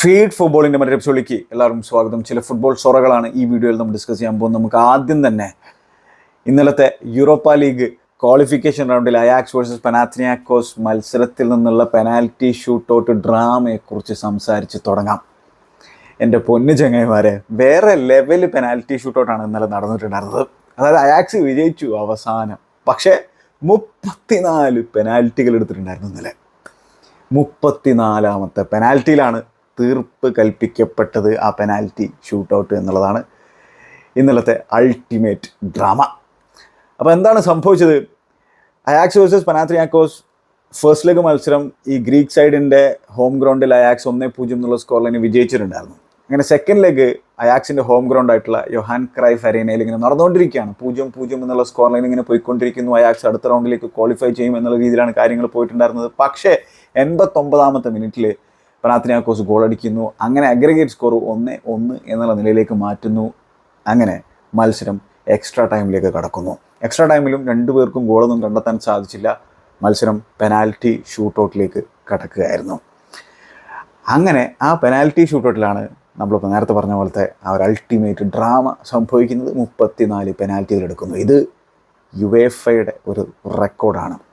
Feed ഫുട്ബോളിന്റെ മറ്റൊരു എപ്പിസോഡിലേക്ക് എല്ലാവർക്കും സ്വാഗതം. ചില ഫുട്ബോൾ സൊറകളാണ് ഈ വീഡിയോയിൽ നമ്മൾ ഡിസ്കസ് ചെയ്യാൻ പോകുന്നത്. നമുക്ക് ആദ്യം തന്നെ ഇന്നലത്തെ യൂറോപ്പ ലീഗ് ക്വാളിഫിക്കേഷൻ റൗണ്ടിൽ അയാക്സ് വേഴ്സസ് പെനാത്രിയാക്കോസ് മത്സരത്തിൽ നിന്നുള്ള പെനാൽറ്റി ഷൂട്ടൗട്ട് ഡ്രാമയെക്കുറിച്ച് സംസാരിച്ച് തുടങ്ങാം. എന്റെ പൊന്നു ചങ്ങായിമാരെ വേറെ ലെവൽ പെനാൽറ്റി ഷൂട്ടൗട്ടാണ് ഇന്നലെ നടന്നിട്ടുണ്ടായിരുന്നത്. അതായത് അയാക്സ് വിജയിച്ചു അവസാനം. പക്ഷേ മുപ്പത്തിനാല് പെനാൽറ്റികൾ എടുത്തിട്ടുണ്ടായിരുന്നു ഇന്നലെ. മുപ്പത്തിനാലാമത്തെ പെനാൽറ്റിയിലാണ് തീർപ്പ് കൽപ്പിക്കപ്പെട്ടത് ആ പെനാൽറ്റി ഷൂട്ടൗട്ട് എന്നുള്ളതാണ് ഇന്നലത്തെ അൾട്ടിമേറ്റ് ഡ്രാമ അപ്പോൾ എന്താണ് സംഭവിച്ചത്? Ajax versus Panathinaikos first leg മത്സരം ഈ ഗ്രീക്ക് സൈഡിന്റെ ഹോം ഗ്രൗണ്ടിൽ അയാക്സ് ഒന്നേ പൂജ്യം എന്നുള്ള സ്കോർ ലൈന് വിജയിച്ചിട്ടുണ്ടായിരുന്നു. അങ്ങനെ സെക്കൻഡ് ലെഗ് അയാക്സിന്റെ ഹോം ഗ്രൗണ്ട് ആയിട്ടുള്ള യൊഹാൻ ക്രൈഫ് അരീനയിൽ ഇങ്ങനെ നടന്നുകൊണ്ടിരിക്കുകയാണ്. പൂജ്യം പൂജ്യം എന്നുള്ള സ്കോർ ലൈൻ ഇങ്ങനെ പോയിക്കൊണ്ടിരിക്കുന്നു. അയാക്സ് അടുത്ത റൗണ്ടിലേക്ക് ക്വാളിഫൈ ചെയ്യും എന്നുള്ള രീതിയിലാണ് കാര്യങ്ങൾ പോയിട്ടുണ്ടായിരുന്നത്. പക്ഷേ എൺപത്തൊമ്പതാമത്തെ മിനിറ്റിൽ പനാത്തിനാക്കോസ് ഗോൾ അടിക്കുന്നു അങ്ങനെ അഗ്രഗേറ്റ് സ്കോർ ഒന്ന് ഒന്ന് എന്നുള്ള നിലയിലേക്ക് മാറ്റുന്നു. അങ്ങനെ മത്സരം എക്സ്ട്രാ ടൈമിലേക്ക് കടക്കുന്നു. എക്സ്ട്രാ ടൈമിലും രണ്ടു പേർക്കും ഗോളൊന്നും കണ്ടെത്താൻ സാധിച്ചില്ല. മത്സരം പെനാൽറ്റി ഷൂട്ടൗട്ടിലേക്ക് കടക്കുകയായിരുന്നു. അങ്ങനെ ആ പെനാൽറ്റി ഷൂട്ടൗട്ടിലാണ് നമ്മളിപ്പോൾ നേരത്തെ പറഞ്ഞ പോലത്തെ ആ ഒരു അൾട്ടിമേറ്റ് ഡ്രാമ സംഭവിക്കുന്നത്. മുപ്പത്തിനാല് പെനാൽറ്റികൾ എടുക്കുന്നു. ഇത് യുവേഫയുടെ ഒരു റെക്കോർഡാണ്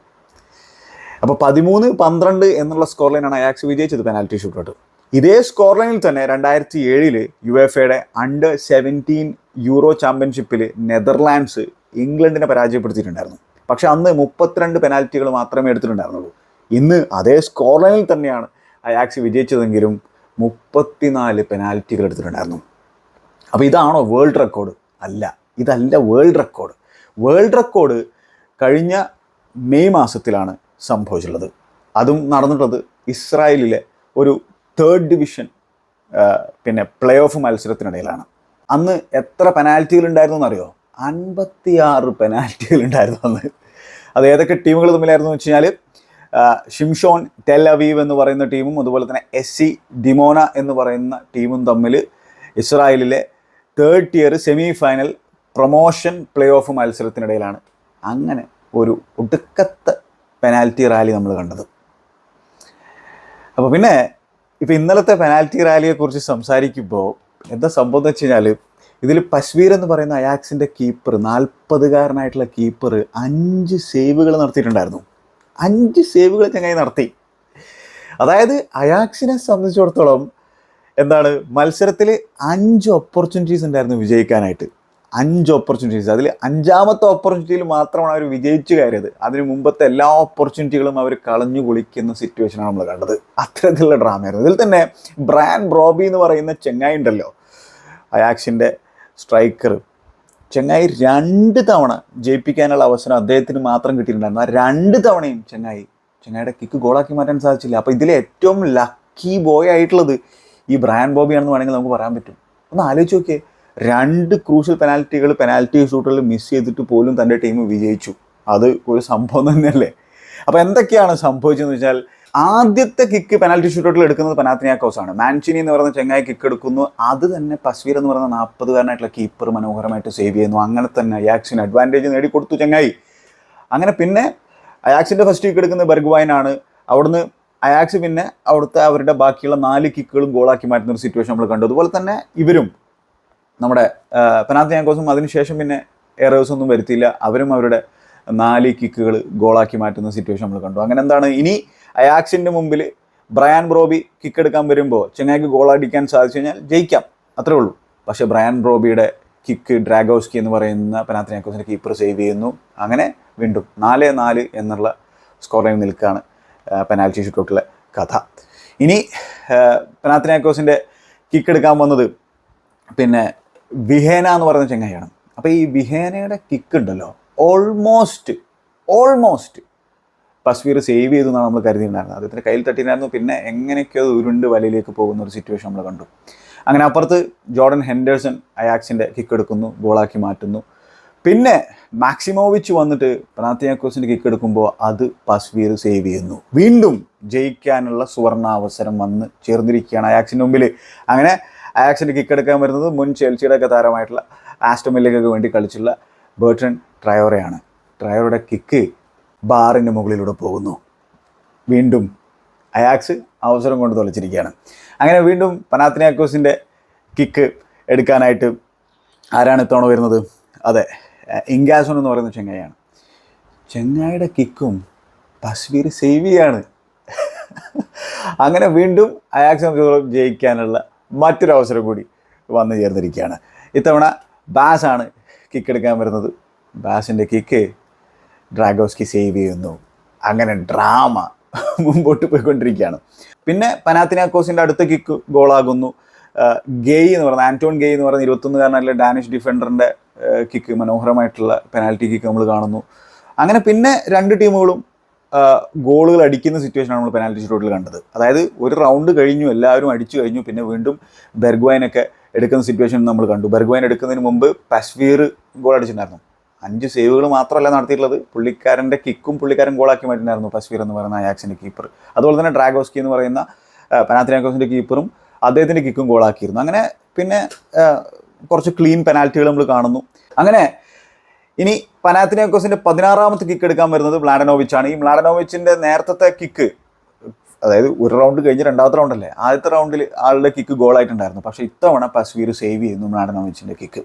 അപ്പോൾ പതിമൂന്ന് പന്ത്രണ്ട് എന്നുള്ള സ്കോർ ലൈനാണ് അയാക്സ് വിജയിച്ചത് പെനാൽറ്റി ഷൂട്ടൗട്ട് ഇതേ സ്കോർ ലൈനിൽ തന്നെ രണ്ടായിരത്തി ഏഴിൽ യു എഫ് എയുടെ അണ്ടർ സെവന്റീൻ യൂറോ ചാമ്പ്യൻഷിപ്പിൽ നെതർലാൻഡ്സ് ഇംഗ്ലണ്ടിനെ പരാജയപ്പെടുത്തിയിട്ടുണ്ടായിരുന്നു. പക്ഷെ അന്ന് മുപ്പത്തിരണ്ട് പെനാൽറ്റികൾ മാത്രമേ എടുത്തിട്ടുണ്ടായിരുന്നുള്ളൂ. ഇന്ന് അതേ സ്കോർ ലൈനിൽ തന്നെയാണ് അയാക്സ് വിജയിച്ചതെങ്കിലും മുപ്പത്തിനാല് പെനാൽറ്റികൾ എടുത്തിട്ടുണ്ടായിരുന്നു. അപ്പോൾ ഇതാണോ വേൾഡ് റെക്കോർഡ് അല്ല ഇതല്ല വേൾഡ് റെക്കോർഡ് വേൾഡ് റെക്കോർഡ് കഴിഞ്ഞ മെയ് മാസത്തിലാണ് സംഭവിച്ചിട്ടുള്ളത്. അതും നടന്നിട്ടുള്ളത് ഇസ്രായേലിലെ ഒരു തേർഡ് ഡിവിഷൻ പിന്നെ പ്ലേ ഓഫ് മത്സരത്തിനിടയിലാണ്. അന്ന് എത്ര പെനാൽറ്റികൾ ഉണ്ടായിരുന്നു എന്നറിയോ? അൻപത്തിയാറ് പെനാൽറ്റികൾ ഉണ്ടായിരുന്നു അന്ന്. അത് ഏതൊക്കെ ടീമുകൾ തമ്മിലായിരുന്നു എന്ന് വെച്ച് കഴിഞ്ഞാൽ ഷിംഷോൺ ടെൽ അവീവ് എന്ന് പറയുന്ന ടീമും അതുപോലെ തന്നെ എസ് സി ഡിമോന എന്ന് പറയുന്ന ടീമും തമ്മിൽ ഇസ്രായേലിലെ third year semi final promotion play off മത്സരത്തിനിടയിലാണ്. അങ്ങനെ ഒരു ഒടുക്കത്തെ പെനാൽറ്റി റാലി നമ്മൾ കണ്ടത്. അപ്പോൾ പിന്നെ ഇപ്പോൾ ഇന്നലത്തെ പെനാൽറ്റി റാലിയെക്കുറിച്ച് സംസാരിക്കുമ്പോൾ എന്താ സംഭവം എന്ന് വെച്ച് കഴിഞ്ഞാൽ ഇതിൽ പശ്വീർ എന്ന് പറയുന്ന അയാക്സിന്റെ കീപ്പർ നാൽപ്പതുകാരനായിട്ടുള്ള കീപ്പർ അഞ്ച് സേവുകൾ നടത്തിയിട്ടുണ്ടായിരുന്നു. അഞ്ച് സേവുകൾ ചങ്ങായി നടത്തി. അതായത് അയാക്സിനെ സംബന്ധിച്ചിടത്തോളം എന്താണ് മത്സരത്തിൽ അഞ്ച് ഓപ്പർച്യൂണിറ്റീസ് ഉണ്ടായിരുന്നു വിജയിക്കാനായിട്ട്. അഞ്ച് ഓപ്പർച്യൂണിറ്റീസ് അതിൽ അഞ്ചാമത്തെ ഓപ്പർച്യൂണിറ്റിയിൽ മാത്രമാണ് അവർ വിജയിച്ചു കയറിയത്. അതിന് മുമ്പത്തെ എല്ലാ ഓപ്പർച്യൂണിറ്റികളും അവർ കളഞ്ഞു കുളിക്കുന്ന സിറ്റുവേഷനാണ് നമ്മൾ കണ്ടത്. അത്തരത്തിലുള്ള ഡ്രാമയായിരുന്നു ഇതിൽ തന്നെ ബ്രാൻ ബ്രോബി എന്ന് പറയുന്ന ചെങ്ങായി ഉണ്ടല്ലോ. അയാക്സിന്റെ സ്ട്രൈക്കർ ചെങ്ങായി രണ്ട് തവണ ജയിപ്പിക്കാനുള്ള അവസരം അദ്ദേഹത്തിന് മാത്രം കിട്ടിയിട്ടുണ്ടായിരുന്നു. ആ രണ്ട് തവണയും ചെങ്ങായി ചെങ്ങായിയുടെ കിക്ക് ഗോളാക്കി മാറ്റാൻ സാധിച്ചില്ല. അപ്പോൾ ഇതിലെ ഏറ്റവും ലക്കി ബോയ് ആയിട്ടുള്ളത് ഈ ബ്രാൻ ബോബിയാണെന്ന് വേണമെങ്കിൽ നമുക്ക് പറയാൻ പറ്റും. ഒന്ന് ആലോചിച്ച് നോക്കിയേ. രണ്ട് ക്രൂഷ്യൽ പെനാൽറ്റികൾ പെനാൽറ്റി ഷൂട്ടുകൾ മിസ് ചെയ്തിട്ട് പോലും തന്റെ ടീം വിജയിച്ചു. അത് ഒരു സംഭവം തന്നെയല്ലേ? അപ്പോൾ എന്തൊക്കെയാണ് സംഭവിച്ചതെന്ന് വെച്ചാൽ ആദ്യത്തെ കിക്ക് പെനാൽറ്റി ഷൂട്ടൗട്ടിൽ എടുക്കുന്നത് പനാത്തിനിയാക്കോസ് ആണ്. മാൻചിനി എന്ന് പറയുന്ന ചെങ്ങായി കിക്ക് എടുക്കുന്നു. അത് തന്നെ പസ്വീർ എന്ന് പറയുന്ന നാൽപ്പതുകാരനായിട്ടുള്ള കീപ്പർ മനോഹരമായിട്ട് സേവ് ചെയ്യുന്നു. അങ്ങനെ തന്നെ അയാക്സിന് അഡ്വാന്റേജ് നേടിക്കൊടുത്തു ചെങ്ങായി. അങ്ങനെ പിന്നെ അയാക്സിന്റെ ഫസ്റ്റ് കിക്ക് എടുക്കുന്നത് ബെർഗ്വൈനാണ് അവിടുന്ന് അയാക്സ് പിന്നെ അവിടുത്തെ അവരുടെ ബാക്കിയുള്ള നാല് കിക്കുകളും ഗോളാക്കി മാറ്റുന്ന ഒരു സിറ്റുവേഷൻ നമ്മൾ കണ്ടു. അതുപോലെ തന്നെ ഇവരും നമ്മുടെ പെനാത്തിയാക്കോസും അതിനുശേഷം പിന്നെ എറേഴ്സ് ഒന്നും വരുത്തിയില്ല. അവരും അവരുടെ നാല് കിക്കുകൾ ഗോളാക്കി മാറ്റുന്ന സിറ്റുവേഷൻ നമ്മൾ കണ്ടു. അങ്ങനെ എന്താണ്? ഇനി അയാക്സിന്റെ മുമ്പിൽ ബ്രയാൻ ബ്രോബി കിക്ക് എടുക്കാൻ വരുമ്പോൾ ചെങ്ങായിക്ക് ഗോൾ അടിക്കാൻ സാധിച്ചു കഴിഞ്ഞാൽ ജയിക്കാം. അത്രേ ഉള്ളൂ. പക്ഷേ ബ്രയാൻ ബ്രോബിയുടെ കിക്ക് ഡ്രാഗോസ്കി എന്ന് പറയുന്ന പെനാത്തിനാക്കോസിന്റെ കീപ്പർ സേവ് ചെയ്യുന്നു. അങ്ങനെ വീണ്ടും നാല് നാല് എന്നുള്ള സ്കോർ ലൈൻ നിൽക്കുകയാണ് പെനാൽറ്റി ഷൂട്ടൗട്ടിലെ കഥ. ഇനി പെനാത്തിനാക്കോസിന്റെ കിക്ക് എടുക്കാൻ വന്നത് പിന്നെ വിഹേന എന്ന് പറയുന്ന ചങ്ങായിയാണ്. അപ്പോൾ ഈ വിഹേനയുടെ കിക്ക് ഉണ്ടല്ലോ. ഓൾമോസ്റ്റ് ഓൾമോസ്റ്റ് പസ്വീർ സേവ് ചെയ്തു എന്നാണ് നമ്മൾ കരുതിയിട്ടുണ്ടായിരുന്നത്. അദ്ദേഹത്തിന്റെ കയ്യിൽ തട്ടിയിട്ടുണ്ടായിരുന്നു പിന്നെ എങ്ങനെയൊക്കെയോ ഉരുണ്ട് വലയിലേക്ക് പോകുന്ന ഒരു സിറ്റുവേഷൻ നമ്മൾ കണ്ടു. അങ്ങനെ അപ്പുറത്ത് ജോർഡൻ ഹെൻഡേഴ്സൺ അയാക്സിന്റെ കിക്ക് എടുക്കുന്നു ഗോളാക്കി മാറ്റുന്നു. പിന്നെ മാക്സിമോവിച്ച് വന്നിട്ട് പനാത്തിയാക്കോസിന്റെ കിക്ക് എടുക്കുമ്പോൾ അത് പസ്വീർ സേവ് ചെയ്യുന്നു. വീണ്ടും ജയിക്കാനുള്ള സുവർണാവസരം വന്ന് ചേർന്നിരിക്കുകയാണ് അയാക്സിന്റെ മുമ്പിൽ അങ്ങനെ അയാക്സിന്റെ കിക്ക് എടുക്കാൻ വരുന്നത് മുൻ ചെൽസിയുടെ ഒക്കെ താരമായിട്ടുള്ള ആസ്റ്റമില്ലയ്ക്കൊക്കെ വേണ്ടി കളിച്ചുള്ള ബേർട്ടൺ ട്രയോറയാണ് ട്രയോറയുടെ കിക്ക് ബാറിന്റെ മുകളിലൂടെ പോകുന്നു. വീണ്ടും അയാക്സ് അവസരം കൊണ്ട് തൊലച്ചിരിക്കുകയാണ്. അങ്ങനെ വീണ്ടും പനാത്തിനാക്കോസിന്റെ കിക്ക് എടുക്കാനായിട്ട് ആരാണ് ഇത്തവണ വരുന്നത്? അതെ ഇങ്കാസോൺ എന്ന് പറയുന്ന ചെങ്ങായിയാണ്. ചെങ്ങായിയുടെ കിക്കും തസ്വീർ സേവിയാണ് അങ്ങനെ വീണ്ടും അയാക്സ് ജയിക്കാനുള്ള മറ്റൊരു അവസരം കൂടി വന്നു ചേർന്നിരിക്കുകയാണ്. ഇത്തവണ ബാസാണ് കിക്ക് എടുക്കാൻ വരുന്നത്. ബാസിന്റെ കിക്ക് ഡ്രാഗോസ്കി സേവ് ചെയ്യുന്നു. അങ്ങനെ ഡ്രാമ മുമ്പോട്ട് പോയിക്കൊണ്ടിരിക്കുകയാണ്. പിന്നെ പനാത്തിനാക്കോസിന്റെ അടുത്ത കിക്ക് ഗോളാകുന്നു ഗെയ് എന്ന് പറയുന്നത് ആന്റോൺ ഗെയ് എന്ന് പറയുന്ന ഇരുപത്തൊന്നുകാരനായിട്ടുള്ള ഡാനിഷ് ഡിഫൻഡറിന്റെ കിക്ക് മനോഹരമായിട്ടുള്ള പെനാൽറ്റി കിക്ക് നമ്മൾ കാണുന്നു. അങ്ങനെ പിന്നെ രണ്ട് ടീമുകളും ഗോളുകൾ അടിക്കുന്ന സിറ്റുവേഷനാണ് നമ്മൾ പെനാൽറ്റി ഷൂട്ടിൽ കണ്ടത്. അതായത് ഒരു റൗണ്ട് കഴിഞ്ഞു എല്ലാവരും അടിച്ചു കഴിഞ്ഞു പിന്നെ വീണ്ടും ബെർഗ്വൈനൊക്കെ എടുക്കുന്ന സിറ്റുവേഷൻ നമ്മൾ കണ്ടു. ബെർഗ്വൈൻ എടുക്കുന്നതിന് മുമ്പ് പശ്വീർ ഗോൾ അടിച്ചിട്ടുണ്ടായിരുന്നു. അഞ്ച് സേവുകൾ മാത്രമല്ല നടത്തിയിട്ടുള്ളത്. പുള്ളിക്കാരന്റെ കിക്കും പുള്ളിക്കാരൻ ഗോളാക്കി മാറ്റിട്ടുണ്ടായിരുന്നു പശ്വീർ എന്ന് പറയുന്ന അയാക്സിന്റെ കീപ്പർ അതുപോലെ തന്നെ ഡ്രാഗോസ്കി എന്ന് പറയുന്ന പനാത്തിനാക്കോസിന്റെ കീപ്പറും അദ്ദേഹത്തിന്റെ കിക്കും ഗോളാക്കിയിരുന്നു അങ്ങനെ പിന്നെ കുറച്ച് ക്ലീൻ പെനാൽറ്റികൾ നമ്മൾ കാണുന്നു. അങ്ങനെ ഇനി പനാത്തിനോക്കോസിന്റെ പതിനാറാമത്തെ കിക്ക് എടുക്കാൻ വരുന്നത് മ്ലാഡനോവിച്ചാണ് ഈ മ്ലാഡനോവിച്ചിന്റെ നേരത്തെ കിക്ക് അതായത് ഒരു റൗണ്ട് കഴിഞ്ഞ് രണ്ടാമത്തെ റൗണ്ടല്ലേ ആദ്യത്തെ റൗണ്ടിൽ ആളുടെ കിക്ക് ഗോളായിട്ടുണ്ടായിരുന്നു പക്ഷേ ഇത്തവണ പസ്വീർ സേവ് ചെയ്യുന്നു മ്ലാഡനോവിച്ചിന്റെ കിക്ക്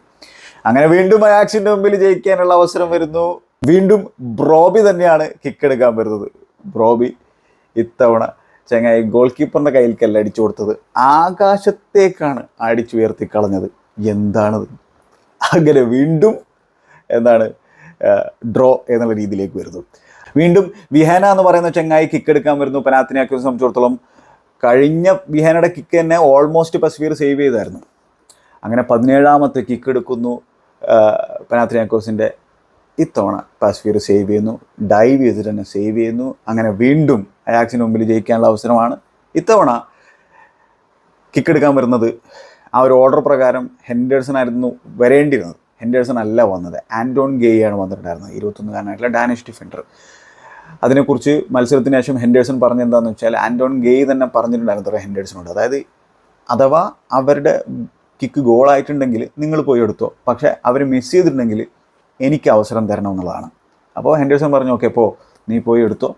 അങ്ങനെ വീണ്ടും അയാക്സിന്റെ മുമ്പിൽ ജയിക്കാനുള്ള അവസരം വരുന്നു. വീണ്ടും ബ്രോബി തന്നെയാണ് കിക്ക് എടുക്കാൻ വരുന്നത്. ബ്രോബി ഇത്തവണ ചങ്ങായി ഗോൾ കീപ്പറിന്റെ കയ്യിലേക്കല്ല അടിച്ചു കൊടുത്തത്. ആകാശത്തേക്കാണ് അടിച്ചുയർത്തി കളഞ്ഞത്. എന്താണത്? അങ്ങനെ വീണ്ടും എന്താണ് ഡ്രോ എന്നുള്ള രീതിയിലേക്ക് വരുന്നു. വീണ്ടും വിഹാന എന്ന് പറയുന്ന ചെങ്ങായി കിക്ക് എടുക്കാൻ വരുന്നു. പനാത്തിനാക്കിയെ സംബന്ധിച്ചിടത്തോളം കഴിഞ്ഞ വിഹാനയുടെ കിക്ക് തന്നെ ഓൾമോസ്റ്റ് പസ്വീർ സേവ് ചെയ്തായിരുന്നു. അങ്ങനെ പതിനേഴാമത്തെ കിക്ക് എടുക്കുന്നു പനാത്തിനാക്കോസിന്റെ ഇത്തവണ പാസ്ഫിയർ സേവ് ചെയ്യുന്നു ഡൈവ് ചെയ്തിട്ട് തന്നെ സേവ് ചെയ്യുന്നു. അങ്ങനെ വീണ്ടും അയാക്സിന് മുമ്പിൽ ജയിക്കാനുള്ള അവസരമാണ് ഇത്തവണ കിക്ക് എടുക്കാൻ വരുന്നത്. ആ ഒരു ഓർഡർ പ്രകാരം ഹെൻഡേഴ്സൺ ആയിരുന്നു വരേണ്ടിയിരുന്നത്. ഹെൻഡേഴ്സൺ അല്ല വന്നത്. ആന്റോൺ ഗേയാണ് വന്നിട്ടുണ്ടായിരുന്നത് ഇരുപത്തൊന്നുകാരനായിട്ടുള്ള ഡാനിഷ് ഡിഫൻഡർ. അതിനെക്കുറിച്ച് മത്സരത്തിന് ശേഷം ഹെൻഡേഴ്സൺ പറഞ്ഞെന്താണെന്ന് വെച്ചാൽ ആന്റോൺ ഗേയ് തന്നെ പറഞ്ഞിട്ടുണ്ടായിരുന്നു ഹെൻഡേഴ്സണോട് അതായത് അഥവാ അവരുടെ കിക്ക് ഗോളായിട്ടുണ്ടെങ്കിൽ നിങ്ങൾ പോയി എടുത്തോ പക്ഷേ അവർ മിസ് ചെയ്തിട്ടുണ്ടെങ്കിൽ എനിക്ക് അവസരം തരണം എന്നുള്ളതാണ്. അപ്പോൾ ഹെൻഡേഴ്സൺ പറഞ്ഞു ഓക്കെ അപ്പോൾ നീ പോയി എടുത്തോ.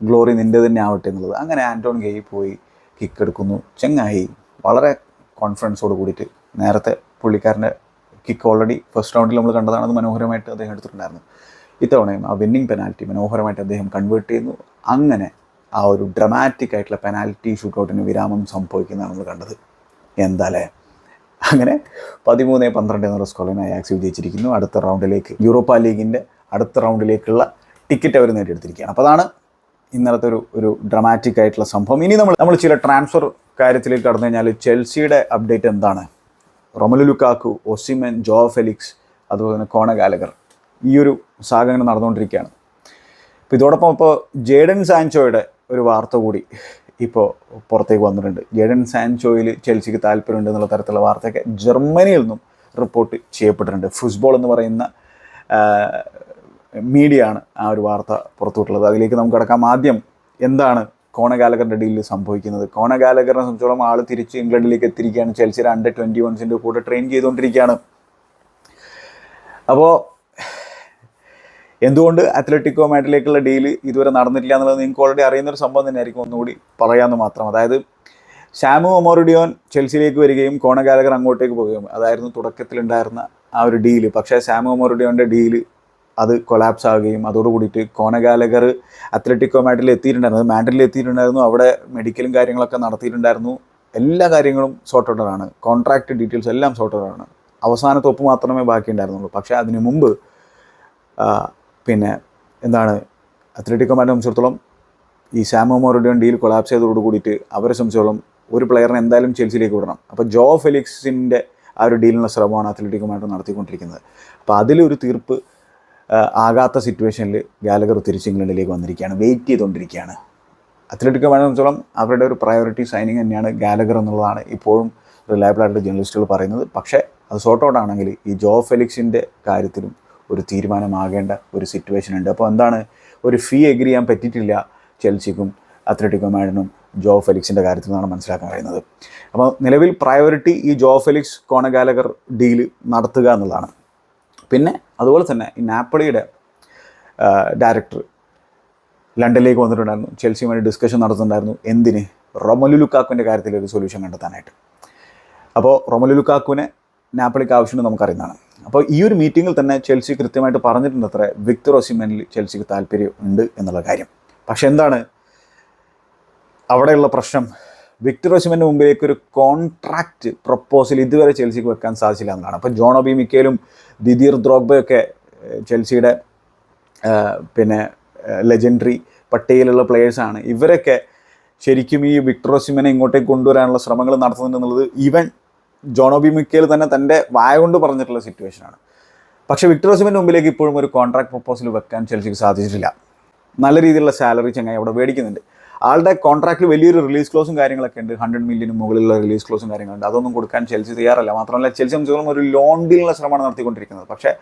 ഗ്ലോറി നിന്റെ തന്നെ ആവട്ടെ എന്നുള്ളത്. അങ്ങനെ ആന്റോൺ ഗെയ് പോയി കിക്ക് എടുക്കുന്നു. ചെങ്ങായി വളരെ കോൺഫിഡൻസോട് കൂടിയിട്ട് നേരത്തെ പുള്ളിക്കാരന്റെ കിക്ക് ഓൾറെഡി ഫസ്റ്റ് റൗണ്ടിൽ നമ്മൾ കണ്ടതാണ് മനോഹരമായിട്ട് അദ്ദേഹം എടുത്തിട്ടുണ്ടായിരുന്നു ഇത്തവണയും ആ വിന്നിങ് പെനാൽറ്റി മനോഹരമായിട്ട് അദ്ദേഹം കൺവേർട്ട് ചെയ്യുന്നു. അങ്ങനെ ആ ഒരു ഡ്രമാറ്റിക് ആയിട്ടുള്ള പെനാൽറ്റി ഷൂട്ടൗട്ടിന് വിരാമം സംഭവിക്കുന്നതാണ് നമ്മൾ കണ്ടത്. എന്താലേ? അങ്ങനെ പതിമൂന്ന് പന്ത്രണ്ട് എന്നുള്ള സ്കോറിന് അയാക്സ് വിജയിച്ചിരിക്കുന്നു. അടുത്ത റൗണ്ടിലേക്ക് യൂറോപ്പ ലീഗിന്റെ അടുത്ത റൗണ്ടിലേക്കുള്ള ടിക്കറ്റ് അവർ നേടിയെടുത്തിരിക്കുകയാണ്. അപ്പോൾ അതാണ് ഇന്നലത്തെ ഒരു ഒരു ഡ്രമാറ്റിക് ആയിട്ടുള്ള സംഭവം. ഇനി നമ്മൾ നമ്മൾ ചില ട്രാൻസ്ഫർ കാര്യത്തിലേക്ക് കടന്നു കഴിഞ്ഞാൽ ചെൽസിയുടെ അപ്ഡേറ്റ് എന്താണ്? Romelu Lukaku Osimhen Joao Felix അതുപോലെ തന്നെ കോണ ഗാലഗർ ഈ ഒരു സാഗ ഇങ്ങനെ നടന്നുകൊണ്ടിരിക്കുകയാണ്. അപ്പോൾ ഇതോടൊപ്പം ഇപ്പോൾ ജേഡൻ സാൻചോയുടെ ഒരു വാർത്ത കൂടി ഇപ്പോൾ പുറത്തേക്ക് വന്നിട്ടുണ്ട്. ജേഡൻ സാൻചോയിൽ ചെൽസിക്ക് താല്പര്യമുണ്ട് എന്നുള്ള തരത്തിലുള്ള വാർത്തയൊക്കെ ജർമ്മനിയിൽ നിന്നും റിപ്പോർട്ട് ചെയ്യപ്പെട്ടിട്ടുണ്ട്. ഫുട്ബോൾ എന്ന് പറയുന്ന മീഡിയ ആണ് ആ ഒരു വാർത്ത പുറത്തുവിട്ടുള്ളത്. അതിലേക്ക് നമുക്ക് കടക്കാം. ആദ്യം എന്താണ് കോണഗാലകറിന്റെ ഡീലിൽ സംഭവിക്കുന്നത്. കോണഗാലകറിനെ സംബന്ധിച്ചോളം ആൾ തിരിച്ച് ഇംഗ്ലണ്ടിലേക്ക് എത്തിയിരിക്കുകയാണ്. ചെൽസിയുടെ അണ്ടർ ട്വന്റി വൺസിന്റെ കൂടെ ട്രെയിൻ ചെയ്തുകൊണ്ടിരിക്കുകയാണ്. അപ്പോൾ എന്തുകൊണ്ട് അത്ലറ്റിക്കോ മാഡിലേക്കുള്ള ഡീൽ ഇതുവരെ നടന്നിട്ടില്ല എന്നുള്ളത് നിങ്ങൾക്ക് ഓൾറെഡി അറിയുന്നൊരു സംഭവം തന്നെയായിരിക്കും ഒന്നുകൂടി പറയാമെന്ന് മാത്രം. അതായത് ഷാമു ഒമോറിഡിയോൻ ചെൽസിയിലേക്ക് വരികയും കോണഗാലകർ അങ്ങോട്ടേക്ക് പോവുകയും അതായിരുന്നു തുടക്കത്തിലുണ്ടായിരുന്ന ആ ഒരു ഡീൽ പക്ഷേ സാമു ഒമോറിഡിയോന്റെ ഡീൽ അത് കൊലാപ്സ് ആവുകയും അതോടുകൂടിയിട്ട് കോനഗാലകർ അത്ലറ്റിക്കോ മാഡിൽ എത്തിയിട്ടുണ്ടായിരുന്നു മാഡ്രിൽ എത്തിയിട്ടുണ്ടായിരുന്നു അവിടെ മെഡിക്കലും കാര്യങ്ങളൊക്കെ നടത്തിയിട്ടുണ്ടായിരുന്നു. എല്ലാ കാര്യങ്ങളും സോർട്ടഡ് ആണ്. കോൺട്രാക്ട് ഡീറ്റെയിൽസ് എല്ലാം സോർട്ടഡ് ആണ്. അവസാന തൊപ്പ് മാത്രമേ ബാക്കി ഉണ്ടായിരുന്നുള്ളൂ പക്ഷേ അതിന് മുമ്പ് പിന്നെ എന്താണ് അത്ലറ്റിക്കോ മാഡിനെ സംബന്ധിച്ചിടത്തോളം ഈ സാമോ മോറിഡിയൻ ഡീൽ കൊളാപ്സ് ചെയ്തതോട് കൂടിയിട്ട് അവരെ സംബന്ധിച്ചോളം ഒരു പ്ലെയറിനെ എന്തായാലും ചെൽസിയിലേക്ക് വിടണം. അപ്പോൾ ജോ ഫെലിക്സിന്റെ ആ ഒരു ഡീലിനുള്ള ശ്രമമാണ് അത്ലറ്റിക്കോ മാഡ്രിഡ് നടത്തിക്കൊണ്ടിരിക്കുന്നത്. അപ്പോൾ അതിലൊരു തീർപ്പ് ആകാത്ത സിറ്റുവേഷനിൽ ഗാലഗർ തിരിച്ച് ഇംഗ്ലണ്ടിലേക്ക് വന്നിരിക്കുകയാണ്. വെയിറ്റ് ചെയ്തുകൊണ്ടിരിക്കുകയാണ്. അത്ലറ്റിക്കോ വേണമെന്നോളം അവരുടെ ഒരു പ്രയോറിറ്റി സൈനിങ് തന്നെയാണ് ഗാലഗർ എന്നുള്ളതാണ് ഇപ്പോഴും റിലയബിൾ ആയിട്ടുള്ള ജേർണലിസ്റ്റുകൾ പറയുന്നത്. പക്ഷേ അത് സോർട്ട് ഔട്ട് ആണെങ്കിൽ ഈ ജോ ഫെലിക്സിന്റെ കാര്യത്തിലും ഒരു തീരുമാനമാകേണ്ട ഒരു സിറ്റുവേഷൻ ഉണ്ട്. അപ്പോൾ എന്താണ്? ഒരു ഫീ എഗ്രി ചെയ്യാൻ പറ്റിയിട്ടില്ല ചെൽസിക്കും അത്ലറ്റിക്കോ മാഡിനും ജോ ഫെലിക്സിന്റെ കാര്യത്തിൽ നിന്നാണ് മനസ്സിലാക്കാൻ കഴിയുന്നത്. അപ്പോൾ നിലവിൽ പ്രയോറിറ്റി ഈ ജോ ഫെലിക്സ് കോണഗാലഗർ ഡീൽ നടത്തുക എന്നുള്ളതാണ്. പിന്നെ അതുപോലെ തന്നെ ഈ നാപ്പളിയുടെ ഡയറക്ടർ ലണ്ടനിലേക്ക് വന്നിട്ടുണ്ടായിരുന്നു. ചെൽസിയുമായി ഡിസ്കഷൻ നടത്തുന്നുണ്ടായിരുന്നു എന്തിന്? റൊമലു ലുക്കാക്കുവിന്റെ കാര്യത്തിൽ ഒരു സൊല്യൂഷൻ കണ്ടെത്താനായിട്ട്. അപ്പോൾ റൊമലു ലുക്കാക്കുവിനെ നാപ്പിളിക്ക് ആവശ്യമുണ്ട് നമുക്കറിയുന്നതാണ്. അപ്പോൾ ഈ ഒരു മീറ്റിങ്ങിൽ തന്നെ ചെൽസി കൃത്യമായിട്ട് പറഞ്ഞിട്ടുണ്ട് അത്ര വിക്ടർ ഒസിമനിൽ ചെൽസിക്ക് താല്പര്യം ഉണ്ട് എന്നുള്ള കാര്യം. പക്ഷെ എന്താണ്? അവിടെയുള്ള പ്രശ്നം വിക്ടർ ഒസിമന്റെ മുമ്പിലേക്ക് ഒരു കോൺട്രാക്റ്റ് പ്രപ്പോസൽ ഇതുവരെ ചെൽസിക്ക് വെക്കാൻ സാധിച്ചില്ല എന്നതാണ് അപ്പോൾ ജോണോബി മിക്കേലും ദിദീർ ദ്രോഗ്ബയൊക്കെ ചെൽസിയുടെ പിന്നെ ലെജൻഡറി പട്ടികയിലുള്ള പ്ലെയേഴ്സാണ് ഇവരൊക്കെ ശരിക്കും ഈ വിക്ടർ ഒസിമനെ ഇങ്ങോട്ടേക്ക് കൊണ്ടുവരാനുള്ള ശ്രമങ്ങൾ നടത്തുന്നുണ്ടെന്നുള്ളത് ഈവൻ ജോണോബി മിക്കേൽ തന്നെ തന്റെ വായ കൊണ്ട് പറഞ്ഞിട്ടുള്ള സിറ്റുവേഷനാണ് പക്ഷേ വിക്ടർ ഒസിമന്റെ മുമ്പിലേക്ക് ഇപ്പോഴും ഒരു കോൺട്രാക്ട് പ്രപ്പോസൽ വെക്കാൻ ചെൽസിക്ക് സാധിച്ചിട്ടില്ല. നല്ല രീതിയിലുള്ള സാലറി ചങ്ങായി അവിടെ മേടിക്കുന്നുണ്ട്. ആളുടെ കോൺട്രാക്റ്റിൽ വലിയൊരു റിലീസ് ക്ലോസും കാര്യങ്ങളൊക്കെ ഉണ്ട്. ഹൺഡ്രഡ് മില്യനും മുകളിലുള്ള റിലീസ് ക്ലോസും കാര്യങ്ങളുണ്ട്. അതൊന്നും കൊടുക്കാൻ ചെൽസി തയ്യാറല്ല. മാത്രമല്ല ചെൽസി സംബന്ധിച്ചോളം ഒരു ലോൺ ഡീലിനുള്ള ശ്രമമാണ് നടത്തിക്കൊണ്ടിരിക്കുന്നത്. പക്ഷേ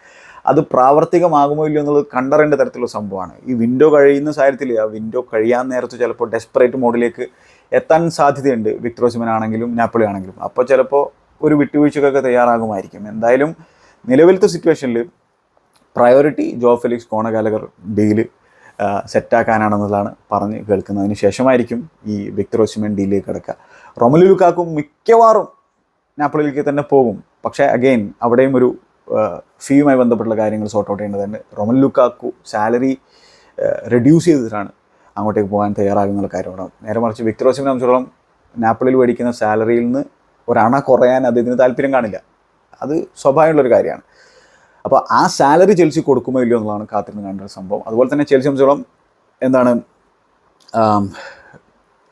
അത് പ്രാവർത്തികമാകുമോ ഇല്ലയോ എന്നുള്ളത് കണ്ടറിയേണ്ട തരത്തിലുള്ള സംഭവമാണ്. ഈ വിൻഡോ കഴിയുന്ന സാഹചര്യത്തിൽ ആ വിൻഡോ കഴിയാൻ നേരത്ത് ചിലപ്പോൾ ഡെസ്പറേറ്റ് മോഡിലേക്ക് എത്താൻ സാധ്യതയുണ്ട്. വിക്ടോസിമൻ ആണെങ്കിലും നാപ്പിളി ആണെങ്കിലും. അപ്പോൾ ചിലപ്പോൾ ഒരു വിട്ടുവീഴ്ചക്കൊക്കെ തയ്യാറാകുമായിരിക്കും. എന്തായാലും നിലവിലത്തെ സിറ്റുവേഷനിൽ പ്രയോറിറ്റി ജോ ഫെലിക്സ് കോണഗാലകർ ഡീൽ സെറ്റാക്കാനാണെന്നുള്ളതാണ് പറഞ്ഞ് കേൾക്കുന്നതിന് ശേഷമായിരിക്കും ഈ വിക്ടർ ഓസിമൻ ഡീലിലേക്ക് കിടക്കുക. റൊമലു ലുക്കാക്കും മിക്കവാറും നാപ്പിളിലേക്ക് തന്നെ പോകും. പക്ഷേ അഗെയിൻ അവിടെയും ഒരു ഫീയുമായി ബന്ധപ്പെട്ടുള്ള കാര്യങ്ങൾ സോർട്ട് ഔട്ട് ചെയ്യേണ്ടതുണ്ട്. റൊമൽ ലുക്കാക്കു സാലറി റെഡ്യൂസ് ചെയ്തിട്ടാണ് അങ്ങോട്ടേക്ക് പോകാൻ തയ്യാറാകുന്ന കാര്യമാണ്. നേരെ മറിച്ച് വിക്ടർ ഓസിമിനെ സംബന്ധിച്ചോളം നാപ്പിളിൽ മേടിക്കുന്ന സാലറിയിൽ നിന്ന് ഒരണ കുറയാൻ അദ്ദേഹത്തിന് താല്പര്യം കാണില്ല. അത് സ്വാഭാവികമുള്ളൊരു കാര്യമാണ്. അപ്പോൾ ആ സാലറി ചെൽസി കൊടുക്കുമോ ഇല്ലയോ എന്നുള്ളതാണ് കാത്തിരുന്ന് കാണേണ്ട സംഭവം. അതുപോലെ തന്നെ ചെൽസി സംബന്ധിച്ചോളം എന്താണ്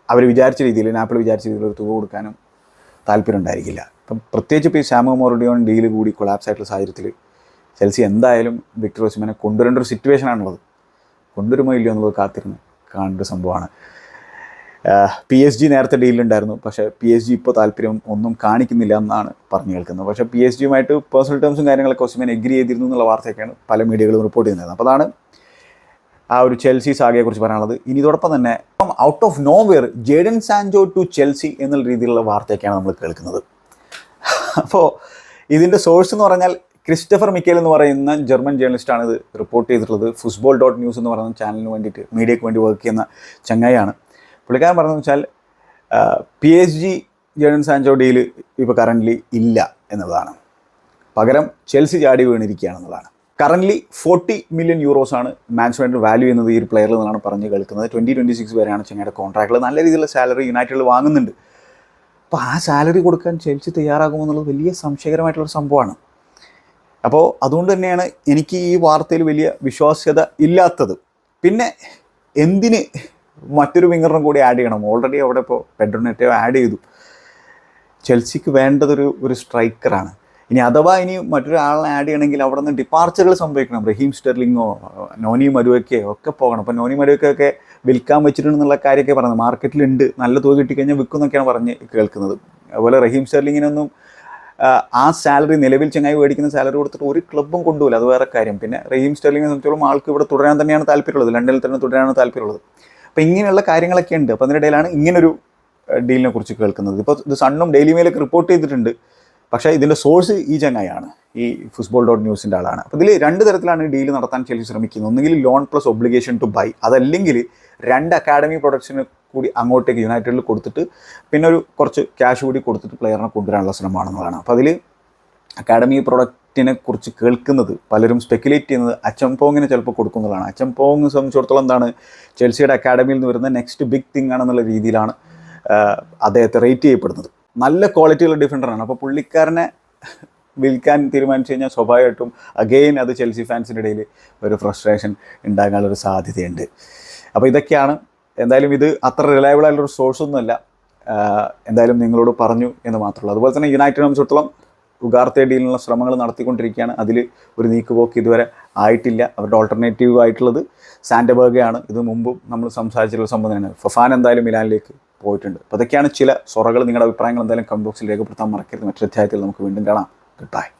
അവർ വിചാരിച്ച രീതിയിൽ നാപ്പിൾ വിചാരിച്ച രീതിയിൽ ഒരു തുക കൊടുക്കാനും താല്പര്യം ഉണ്ടായിരിക്കില്ല. അപ്പം പ്രത്യേകിച്ച് ഇപ്പോൾ ഈ സാമോ മൊറഡിയോൺ ഡീൽ കൂടി കൊളാപ്സ് ആയിട്ടുള്ള സാഹചര്യത്തിൽ ചെൽസി എന്തായാലും വിക്ടർ ഓസിമനെ കൊണ്ടുവരേണ്ട ഒരു സിറ്റുവേഷനാണുള്ളത് കൊണ്ടുവരുമോ ഇല്ലയോ എന്നുള്ളത് കാത്തിരുന്ന് കാണേണ്ട സംഭവമാണ്. പി എസ് ജി നേരത്തെ ഡീലുണ്ടായിരുന്നു പക്ഷേ പി എസ് ജി ഇപ്പോൾ താല്പര്യം ഒന്നും കാണിക്കുന്നില്ല എന്നാണ് പറഞ്ഞു കേൾക്കുന്നത്. പക്ഷേ പി എസ് ജിയുമായിട്ട് പേഴ്സണൽ ടേംസും കാര്യങ്ങളൊക്കെ ഒസിമൻ എഗ്രി ചെയ്തിരുന്നു എന്നുള്ള വാർത്തയൊക്കെയാണ് പല മീഡിയകളും റിപ്പോർട്ട് ചെയ്യുന്നത്. അപ്പോൾ അതാണ് ആ ഒരു ചെൽസി സാഗയെക്കുറിച്ച് പറയാനുള്ളത്. ഇനി ഇതോടൊപ്പം തന്നെ out of nowhere Jadon Sancho to Chelsea എന്നുള്ള രീതിയിലുള്ള വാർത്തയൊക്കെയാണ് നമ്മൾ കേൾക്കുന്നത്. അപ്പോൾ ഇതിന്റെ സോഴ്സ് എന്ന് പറഞ്ഞാൽ ക്രിസ്റ്റഫർ മിക്കേൽ എന്ന് പറയുന്ന ജർമ്മൻ ജേർണലിസ്റ്റാണ് ഇത് റിപ്പോർട്ട് ചെയ്തിട്ടുള്ളത്. ഫുട്ബോൾ ഡോട്ട് ന്യൂസ് എന്ന് പറയുന്ന ചാനലിന് വേണ്ടിയിട്ട് മീഡിയയ്ക്ക് വേണ്ടി വർക്ക് ചെയ്യുന്ന ചങ്ങായിയാണ്. പുള്ളിക്കാരൻ പറഞ്ഞതെന്ന് വെച്ചാൽ P H G Jadon Sancho deal ഇപ്പോൾ കറന്റ്ലി ഇല്ല എന്നുള്ളതാണ് പകരം ചെൽസി ചാടി വീണിരിക്കുകയാണെന്നുള്ളതാണ് കറന്റ്ലി ഫോർട്ടി മില്യൺ യൂറോസ് ആണ് മാൻസ്മാന്റെ വാല്യൂ എന്നത് ഈ ഒരു പ്ലെയറിൽ നിന്നാണ് പറഞ്ഞ് കേൾക്കുന്നത്. ട്വന്റി ട്വന്റി സിക്സ് വരെയാണ് ചെങ്ങയുടെ കോൺട്രാക്റ്റിൽ നല്ല രീതിയിലുള്ള സാലറി യുണൈറ്റഡിൽ വാങ്ങുന്നുണ്ട്. അപ്പോൾ ആ സാലറി കൊടുക്കാൻ ചെൽസി തയ്യാറാകുമെന്നുള്ളത് വലിയ സംശയകരമായിട്ടുള്ളൊരു സംഭവമാണ്. അപ്പോൾ അതുകൊണ്ട് തന്നെയാണ് എനിക്ക് ഈ വാർത്തയിൽ വലിയ വിശ്വാസ്യത ഇല്ലാത്തത്. പിന്നെ എന്തിന് മറ്റൊരു വിങ്ങറിനും കൂടി ആഡ് ചെയ്യണം. ഓൾറെഡി അവിടെ ഇപ്പോൾ പെഡ്രോനെറ്റോ ആഡ് ചെയ്തു. ചെൽസിക്ക് വേണ്ടതൊരു ഒരു സ്ട്രൈക്കറാണ് ഇനി അഥവാ ഇനി മറ്റൊരാളെ ആഡ് ചെയ്യണമെങ്കിൽ അവിടെ നിന്ന് ഡിപ്പാർച്ചറുകൾ സംഭവിക്കണം. റഹീം സ്റ്റെർലിങ്ങോ നോനി മരുവക്കയോ ഒക്കെ പോകണം. അപ്പോൾ നോനി മരുവക്കൊക്കെ വിൽക്കാൻ വെച്ചിട്ടുണ്ടെന്നുള്ള കാര്യമൊക്കെ പറയുന്നത് മാർക്കറ്റിലുണ്ട് നല്ല തുക കിട്ടിക്കഴിഞ്ഞാൽ വിൽക്കും എന്നൊക്കെയാണ് പറഞ്ഞ് കേൾക്കുന്നത്. അതുപോലെ റഹീം സ്റ്റെർലിങ്ങിനൊന്നും ആ സാലറി നിലവിൽ ചങ്ങായി മേടിക്കുന്ന സാലറി കൊടുത്തിട്ട് ഒരു ക്ലബ്ബും കൊണ്ടുപോകില്ല. അത് വേറെ കാര്യം. പിന്നെ റഹീം സ്റ്റെർലിങ്ങിനെ സംബന്ധിച്ചോളം ആൾക്ക് ഇവിടെ തുടരാൻ തന്നെയാണ് താല്പര്യമുള്ളത്. ലണ്ടനിൽ തന്നെ തുടരാനാണ് താല്പര്യമുള്ളത്. അപ്പോൾ ഇങ്ങനെയുള്ള കാര്യങ്ങളൊക്കെ ഉണ്ട്. അപ്പം അതിനിടയിലാണ് ഇങ്ങനൊരു ഡീലിനെ കുറിച്ച് കേൾക്കുന്നത്. ഇപ്പോൾ ഇത് സണ്ണും ഡെയിലി മെയിലൊക്കെ റിപ്പോർട്ട് ചെയ്തിട്ടുണ്ട്. പക്ഷേ ഇതിന്റെ സോഴ്സ് ഈ ചങ്ങായാണ് ഈ ഫുട്ബോൾ ഡോട്ട് ന്യൂസിന്റെ ആളാണ്. അപ്പോൾ ഇതിൽ രണ്ട് തരത്തിലാണ് ഡീൽ നടത്താൻ ചെല്ലി ശ്രമിക്കുന്നത്. ഒന്നുകിൽ loan plus obligation to buy അതല്ലെങ്കിൽ രണ്ട് അക്കാഡമി പ്രൊഡക്ഷന് കൂടി അങ്ങോട്ടേക്ക് യുണൈറ്റഡിൽ കൊടുത്തിട്ട് പിന്നെ ഒരു കുറച്ച് ക്യാഷ് കൂടി കൊടുത്തിട്ട് പ്ലെയറിനെ കൊണ്ടുവരാനുള്ള ശ്രമമാണെന്നതാണ് അപ്പോൾ അതിൽ അക്കാഡമി പ്രൊഡക്റ്റിനെ കുറിച്ച് കേൾക്കുന്നത് പലരും സ്പെക്കുലേറ്റ് ചെയ്യുന്നത് അച്ചംപോങ്ങിനെ ചിലപ്പോൾ കൊടുക്കുന്നതാണ്. അച്ചംപോങ് സംബന്ധിച്ചിടത്തോളം എന്താണ് ചെൽസിയുടെ അക്കാഡമിയിൽ നിന്ന് വരുന്ന നെക്സ്റ്റ് ബിഗ് തിങ് ആണെന്നുള്ള രീതിയിലാണ് അദ്ദേഹത്തെ റേറ്റ് ചെയ്യപ്പെടുന്നത്. നല്ല ക്വാളിറ്റിയുള്ള ഡിഫൻഡറാണ് അപ്പോൾ പുള്ളിക്കാരനെ വിൽക്കാൻ തീരുമാനിച്ചു കഴിഞ്ഞാൽ സ്വാഭാവികമായിട്ടും അഗെയിൻ അത് ചെൽസി ഫാൻസിന്റെ ഇടയിൽ ഒരു ഫ്രസ്ട്രേഷൻ ഉണ്ടാകാനുള്ളൊരു സാധ്യതയുണ്ട്. അപ്പോൾ ഇതൊക്കെയാണ്. എന്തായാലും ഇത് അത്ര റിലയബിൾ സോഴ്സ് ഒന്നുമല്ല. എന്തായാലും നിങ്ങളോട് പറഞ്ഞു എന്ന് മാത്രമുള്ളൂ അതുപോലെ തന്നെ യുണൈറ്റഡ് സംബന്ധിച്ചിടത്തോളം ഉഗാർത്തെ ഡീലിനുള്ള ശ്രമങ്ങൾ നടത്തിക്കൊണ്ടിരിക്കുകയാണ്. അതിൽ ഒരു നീക്കുപോക്ക് ഇതുവരെ ആയിട്ടില്ല. അവരുടെ ഓൾട്ടർനേറ്റീവ് ആയിട്ടുള്ളത് സാൻഡബർഗയാണ്. ഇത് മുമ്പും നമ്മൾ സംസാരിച്ചിട്ടുള്ള സംഭവം തന്നെയാണ്. ഫഫാൻ എന്തായാലും മിലാനിലേക്ക് പോയിട്ടുണ്ട്. അപ്പോൾ അതൊക്കെയാണ് ചില സൊറകൾ നിങ്ങളുടെ അഭിപ്രായങ്ങൾ എന്തായാലും കമന്റ് ബോക്സിൽ രേഖപ്പെടുത്താൻ മറക്കരുത്. മറ്റൊരു അധ്യായത്തിൽ നമുക്ക് വീണ്ടും കാണാം. Good bye